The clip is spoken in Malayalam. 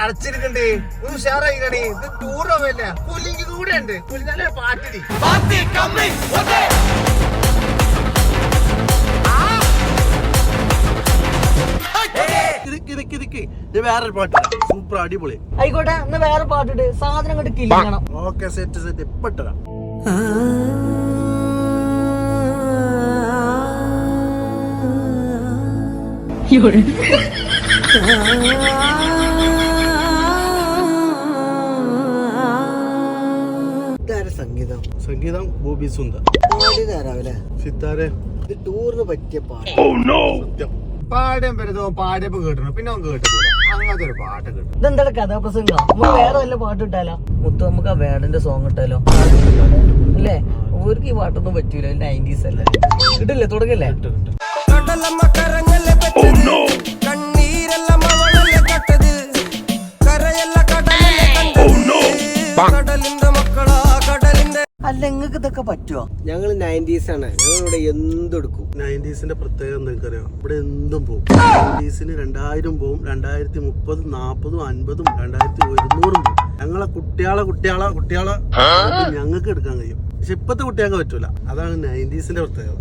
ചടച്ചിരിക്കണ്ടേ. ഒന്ന് ഉഷാറായിക്കണേ ഇത് ടൂർ പോവല്ലേ പുലിക്ക് കൂടെ ഉണ്ട് പുലി നല്ല പാട്ടിടി. ഇരിക്ക് ഇരിക്ക് ഇരിക്ക് ഇത് വേറൊരു പാട്ട് സൂപ്പർ അടിപൊളി. ആയിക്കോട്ടെ എന്നാ വേറെ പാട്ടിട്ട് സാധനം കൊണ്ട് കിളിക്കണം ഓക്കെ സെറ്റ് സെറ്റ് ഇപ്പൊ ഇട്ടതാ സംഗീതം. സംഗീതം ബോബി സുന്ദർ പാടിയതാരാവല്ലേ സിത്താരെ. ഇത് ടൂറിന് പറ്റിയ പാട്ട്. സത്യം. പാടാൻ പറ്റുന്നോ പാടിയപ്പോ കേട്ടണോ? പിന്നെ അവൻ കേട്ടില്ല അങ്ങനത്തെ ഒരു പാട്ട് കേട്ടു. ഇതെന്താ കഥാപ്രസംഗം? നമുക്ക് വേറെ വല്ല പാട്ട് ഇട്ടാലോ? മുത്തു നമുക്ക് ആ വേടന്റെ സോങ് ഇട്ടാലോ? അല്ലേ? ഓർക്ക് ഈ പാട്ടൊന്നും പറ്റൂല. നയന്റീസ് അല്ലേ? കിട്ടില്ലേ തുടങ്ങല്ലേ? കടലല്ലേ കണ്ടത്? കടലിന്റെ മക്കളാ? അല്ല നിങ്ങൾക്ക് ഇതൊക്കെ പറ്റുമോ ഞങ്ങൾ നയന്റീസ് ആണ്. ഞങ്ങൾ ഇവിടെ എന്തെടുക്കും? നയന്റീസിന്റെ പ്രത്യേകത നിങ്ങൾക്കറിയാം? ഇവിടെ എന്തും പോകും നയന്റീസിന് രണ്ടായിരം പോവും രണ്ടായിരത്തി മുപ്പതും നാപ്പതും അൻപതും രണ്ടായിരത്തി ഒരുന്നൂറും പോവും. ഞങ്ങളെ കുട്ടിയാളെ കുട്ടിയാളെ കുട്ടിയാളെ ഞങ്ങൾക്ക് എടുക്കാൻ കഴിയും. പക്ഷെ ഇപ്പത്തെ കുട്ടികൾക്ക് പറ്റൂല. അതാണ് നയന്റീസിന്റെ പ്രത്യേകത.